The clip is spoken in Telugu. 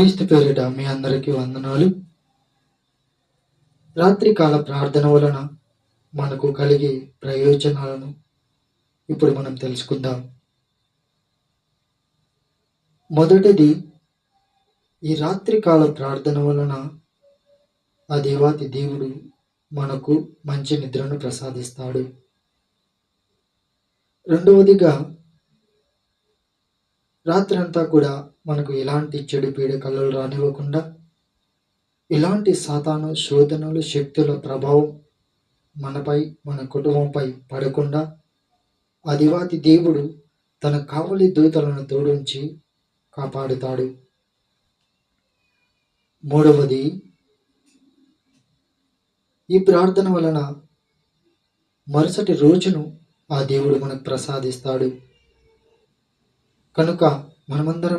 క్రీస్తు పేరిట మీ అందరికీ వందనాలు. రాత్రికాల ప్రార్థన వలన మనకు కలిగే ప్రయోజనాలను ఇప్పుడు మనం తెలుసుకుందాం. మొదటిది ఈ రాత్రికాల ప్రార్థన వలన ఆ దేవాతి దేవుడు మనకు మంచి నిద్రను ప్రసాదిస్తాడు. రెండవదిగా రాత్రంతా కూడా మనకు ఎలాంటి చెడు పీడ కళలు రానివ్వకుండా ఎలాంటి సాతాను శోధనలు శక్తుల ప్రభావం మనపై మన కుటుంబంపై పడకుండా అదివాతి దేవుడు తన కావలి దూతలను తోడుంచి కాపాడుతాడు. మూడవది ఈ ప్రార్థన వలన మరుసటి రోజును ఆ దేవుడు మనకు ప్రసాదిస్తాడు. కనుక మనమందరం